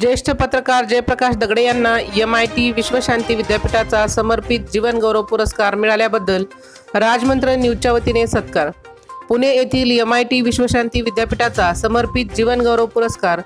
ज्येष्ठ पत्रकार जयप्रकाश दगडे यांना एम आय टी विश्वशांती विद्यापीठाचा समर्पित जीवनगौरव पुरस्कार मिळाल्याबद्दल राजमंत्र न्यूजच्या वतीने सत्कार. पुणे येथील एम आय टी विश्वशांती विद्यापीठाचा समर्पित जीवनगौरव पुरस्कार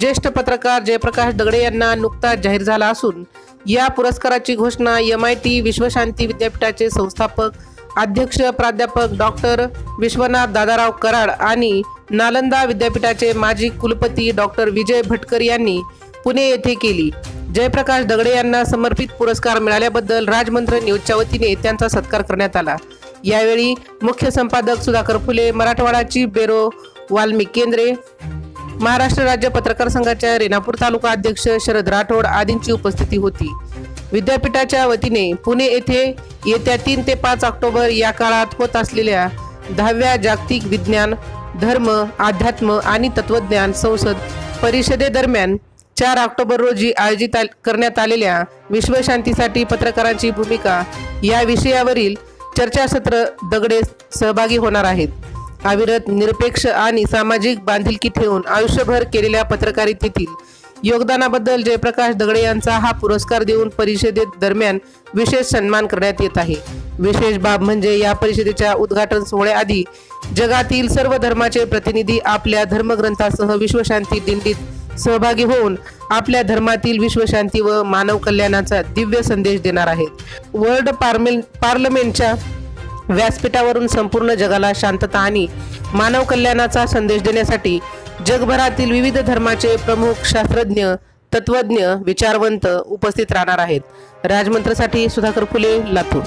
ज्येष्ठ पत्रकार जयप्रकाश दगडे यांना नुकताच जाहीर झाला असून या पुरस्काराची घोषणा एम आय टी विश्वशांती विद्यापीठाचे संस्थापक अध्यक्ष प्राध्यापक डॉक्टर विश्वनाथ दादाराव कराड आणि नालंदा विद्यापीठाचे माजी कुलपती डॉक्टर विजय भटकर यांनी पुणे येथे केली. जयप्रकाश दगडे यांना समर्पित पुरस्कार मिळाल्याबद्दल राजमंत्र न्यूजच्या वतीने त्यांचा सत्कार करण्यात आला. यावेळी मुख्य संपादक सुधाकर फुले मराठवाडाची बेरो वाल्मिक केंद्रे महाराष्ट्र राज्य पत्रकार संघाच्या रेणापूर तालुका अध्यक्ष शरद राठोड आदींची उपस्थिती होती. विद्यापीठाच्या वतीने पुणे येथे येत्या तीन ते पाच ऑक्टोबर या काळात होत असलेल्या दहाव्या जागतिक विज्ञान धर्म अध्यात्म आणि तत्वज्ञान संसद परिषदेदरम्यान चार ऑक्टोबर रोजी आयोजित करण्यात आलेल्या विश्वशांतीसाठी पत्रकारांची भूमिका या विषयावरील चर्चासत्र दगडे सहभागी होणार आहेत. अविरत निरपेक्ष आणि सामाजिक बांधिलकी ठेवून आयुष्यभर केलेल्या पत्रकारितेतील योगदानाबद्दल जयप्रकाश दगडे यांचा हा पुरस्कार देऊन परिषदेत दरम्यान विशेष सन्मान करण्यात येत आहे. विशेष बाब म्हणजे या परिषदेच्या उद्घाटन सोहळ्याआधी जगातील सर्व धर्माचे प्रतिनिधी आपल्या धर्मग्रंथासह विश्वशांती दिंडीत सहभागी होऊन आपल्या धर्मातील विश्वशांती व मानव कल्याणाचा दिव्य संदेश देणार आहेत. वर्ल्ड पार्मेल पार्लमेंटच्या व्यासपीठावरून संपूर्ण जगाला शांतता आणि मानव कल्याणाचा संदेश देण्यासाठी जगभरातील विविध धर्माचे प्रमुख शास्त्रज्ञ तत्वज्ञ विचारवंत उपस्थित राहणार आहेत. राजमंत्रसाठी सुधाकर फुले लातूर.